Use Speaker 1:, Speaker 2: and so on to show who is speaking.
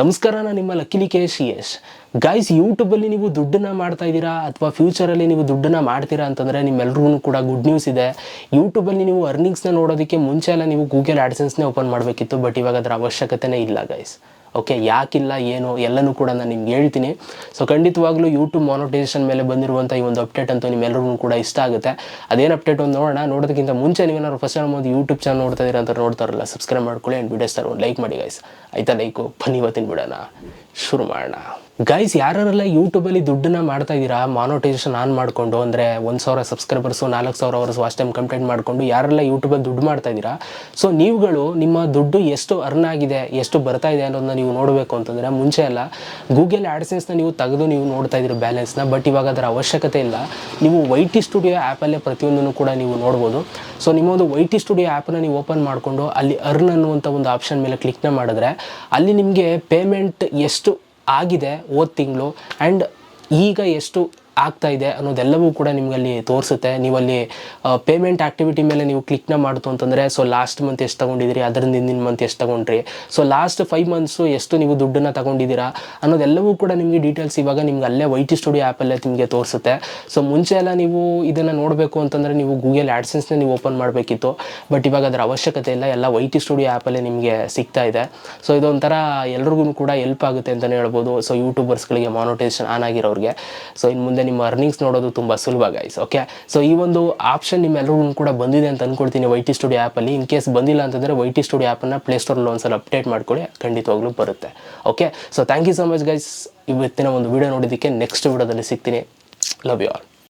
Speaker 1: ನಮಸ್ಕಾರ ನಾನು ನಿಮ್ಮ luckily K S S guys ಯೂಟ್ಯೂಬಲ್ಲಿ ನೀವು ದುಡ್ಡನ್ನ ಮಾಡ್ತಾ ಇದ್ದೀರಾ? ಅಥವಾ ಫ್ಯೂಚರಲ್ಲಿ ನೀವು ದುಡ್ಡನ್ನ ಮಾಡ್ತೀರಾ ಅಂತಂದರೆ ನಿಮ್ಮೆಲ್ಲರೂ ಕೂಡ ಗುಡ್ ನ್ಯೂಸ್ ಇದೆ. ಯೂಟ್ಯೂಬಲ್ಲಿ ನೀವು ಅರ್ನಿಂಗ್ಸ್ನ ನೋಡೋದಕ್ಕೆ ಮುಂಚೆ ಎಲ್ಲ ನೀವು ಗೂಗಲ್ ಆ್ಯಡ್ಸೆನ್ಸ್ನೇ ಓಪನ್ ಮಾಡಬೇಕಿತ್ತು ಬಟ್ ಇವಾಗ ಅದರ ಅವಶ್ಯಕತೆನೇ ಇಲ್ಲ ಗೈಸ್ ಓಕೆ ಯಾಕಿಲ್ಲ, ಏನು, ಎಲ್ಲನೂ ಕೂಡ ನಾನು ನಿಮ್ಗೆ ಹೇಳ್ತೀನಿ. ಸೊ ಖಂಡಿತವಾಗ್ಲೂ ಯೂಟ್ಯೂಬ್ ಮಾನಿಟೈಸೇಷನ್ ಮೇಲೆ ಬಂದಿರುವಂಥ ಈ ಒಂದು ಅಪ್ಡೇಟ್ ಅಂತೂ ನಿಮ್ಮೆಲ್ಲರಿಗೂ ಕೂಡ ಇಷ್ಟ ಆಗುತ್ತೆ. ಅದೇನು ಅಪ್ಡೇಟ್ ಒಂದು ನೋಡೋಣ. ನೋಡೋದಕ್ಕಿಂತ ಮುಂಚೆ ನೀವೇನಾದ್ರು ಫಸ್ಟ್ ಟೈಮ್ ಒಂದು ಯೂಟ್ಯೂಬ್ ಚಾನಲ್ ನೋಡ್ತಾ ಇದ್ದೀರಾ ಅಂತ ನೋಡ್ತಾರಲ್ಲ ಸಬ್ಸ್ಕ್ರೈಬ್ ಮಾಡ್ಕೊಳ್ಳಿ ಆ್ಯಂಡ್ ವಿಡಿಯೋಸ್ ಒಂದು ಲೈಕ್ ಮಾಡಿ ಗೈಸ್ ಆಯ್ತಾ ಲೈಕು ಬನ್ನಿ ಇವತ್ತಿನ ಬಿಡೋಣ. ಶುರು ಮಾಡೋಣ. ಗೈಸ್ ಯಾರೆಲ್ಲ ಯೂಟ್ಯೂಬಲ್ಲಿ ದುಡ್ಡನ್ನ ಮಾಡ್ತಾ ಇದ್ದೀರಾ ಮಾನೋಟೈಸೇಷನ್ ಆನ್ ಮಾಡಿಕೊಂಡು, ಅಂದರೆ ಒಂದು ಸಾವಿರ ಸಬ್ಸ್ಕ್ರೈಬರ್ಸು ನಾಲ್ಕು ಸಾವಿರ ಅವರ್ಸ್ ವಾಚ್ ಟೈಮ್ ಕಂಪ್ಲೀಟ್ ಮಾಡಿಕೊಂಡು ಯಾರೆಲ್ಲ ಯೂಟ್ಯೂಬಲ್ಲಿ ದುಡ್ಡು ಮಾಡ್ತಾ ಇದ್ದೀರಾ. ಸೊ ನೀವುಗಳು ನಿಮ್ಮ ದುಡ್ಡು ಎಷ್ಟು ಅರ್ನ್ ಆಗಿದೆ, ಎಷ್ಟು ಬರ್ತಾ ಇದೆ ಅನ್ನೋದನ್ನ ನೀವು ನೋಡಬೇಕು ಅಂತಂದರೆ ಮುಂಚೆ ಎಲ್ಲ ಗೂಗಲ್ ಆ್ಯಡ್ಸೆನ್ಸ್ನ ನೀವು ತೆಗೆದು ನೀವು ನೋಡ್ತಾ ಇದ್ದೀರಿ ಬ್ಯಾಲೆನ್ಸ್ನ ಬಟ್ ಇವಾಗ ಅದರ ಅವಶ್ಯಕತೆ ಇಲ್ಲ. ನೀವು ವೈ ಟಿ ಸ್ಟುಡಿಯೋ ಆ್ಯಪಲ್ಲೇ ಪ್ರತಿಯೊಂದನ್ನು ಕೂಡ ನೀವು ನೋಡ್ಬೋದು. ಸೊ ನಿಮ್ಮೊಂದು ವೈ ಟಿ ಸ್ಟುಡಿಯೋ ಆ್ಯಪ್ನ ನೀವು ಓಪನ್ ಮಾಡಿಕೊಂಡು ಅಲ್ಲಿ ಅರ್ನ್ ಅನ್ನುವಂಥ ಒಂದು ಆಪ್ಷನ್ ಮೇಲೆ ಕ್ಲಿಕ್ನ ಮಾಡಿದ್ರೆ, ಅಲ್ಲಿ ನಿಮಗೆ ಪೇಮೆಂಟ್ ಎಷ್ಟು ಆಗಿದೆ ಹೋದ ತಿಂಗಳು ಆ್ಯಂಡ್ ಈಗ ಎಷ್ಟು ಆಗ್ತಾ ಇದೆ ಅನ್ನೋದೆಲ್ಲವೂ ಕೂಡ ನಿಮಗಲ್ಲಿ ತೋರಿಸುತ್ತೆ. ನೀವಲ್ಲಿ ಪೇಮೆಂಟ್ ಆ್ಯಕ್ಟಿವಿಟಿ ಮೇಲೆ ನೀವು ಕ್ಲಿಕ್ನ ಮಾಡ್ತು ಅಂತಂದರೆ ಸೊ ಲಾಸ್ಟ್ ಮಂತ್ ಎಷ್ಟು ತೊಗೊಂಡಿದ್ದೀರಿ, ಅದರಿಂದ ಹಿಂದಿನ ಮಂತ್ ಎಷ್ಟು ತೊಗೊಂಡ್ರಿ ಸೊ ಲಾಸ್ಟ್ ಫೈವ್ ಮಂತ್ಸು ಎಷ್ಟು ನೀವು ದುಡ್ಡನ್ನು ತೊಗೊಂಡಿದ್ದೀರಾ ಅನ್ನೋದೆಲ್ಲವೂ ಕೂಡ ನಿಮಗೆ ಡೀಟೇಲ್ಸ್ ಇವಾಗ ನಿಮ್ಗೆ ಅಲ್ಲೇ ವೈ ಟಿ ಸ್ಟುಡಿಯೋ ಆ್ಯಪಲ್ಲೇ ನಿಮಗೆ ತೋರಿಸುತ್ತೆ. ಸೊ ಮುಂಚೆ ಎಲ್ಲ ನೀವು ಇದನ್ನು ನೋಡಬೇಕು ಅಂತಂದರೆ ನೀವು ಗೂಗಲ್ ಆ್ಯಡ್ಸೆನ್ಸ್ನೇ ನೀವು ಓಪನ್ ಮಾಡಬೇಕಿತ್ತು ಬಟ್ ಇವಾಗ ಅದರ ಅವಶ್ಯಕತೆ ಇಲ್ಲ, ಎಲ್ಲ ವೈ ಟಿ ಸ್ಟುಡಿಯೋ ಆ್ಯಪಲ್ಲೇ ನಿಮಗೆ ಸಿಗ್ತಾ ಇದೆ. ಸೊ ಇದೊಂಥರ ಎಲ್ರಿಗೂ ಕೂಡ ಹೆಲ್ಪ್ ಆಗುತ್ತೆ ಅಂತಲೇ ಹೇಳ್ಬೋದು. ಸೊ ಯೂಟ್ಯೂಬರ್ಸ್ಗಳಿಗೆ ಮಾನಿಟೈಸೇಷನ್ ಆನ್ ಆಗಿರೋರಿಗೆ. ಸೊ ಇನ್ನು ಮುಂದೆ ನಿಮ್ಮ ಅರ್ನಿಂಗ್ಸ್ ನೋಡೋದು ತುಂಬ ಸುಲಭ ಗೈಸ್ ಓಕೆ ಸೊ ಈ ಒಂದು ಆಪ್ಷನ್ ನಿಮ್ಮೆಲ್ಲರೂ ಕೂಡ ಬಂದಿದೆ ಅಂತ ಅಂದ್ಕೊಳ್ತೀನಿ ವೈ ಟಿ ಸ್ಟುಡಿಯೋ ಆ್ಯಪಲ್ಲಿ ಇನ್ ಕೇಸ್ ಬಂದಿಲ್ಲ ಅಂತಂದರೆ ವೈ ಟಿ ಸ್ಟುಡಿಯೋ ಆ್ಯಪನ್ನು ಪ್ಲೇಸ್ಟೋರಲ್ಲಿ ಒಂದ್ಸಲ ಅಪ್ಡೇಟ್ ಮಾಡ್ಕೊಳ್ಳಿ, ಖಂಡಿತವಾಗ್ಲೂ ಬರುತ್ತೆ. Okay so thank you so much guys ಇವತ್ತಿನ ಒಂದು ವಿಡಿಯೋ ನೋಡಿದ್ದಕ್ಕೆ ನೆಕ್ಸ್ಟ್ ವಿಡಿಯೋದಲ್ಲಿ ಸಿಗ್ತೀನಿ. Love you all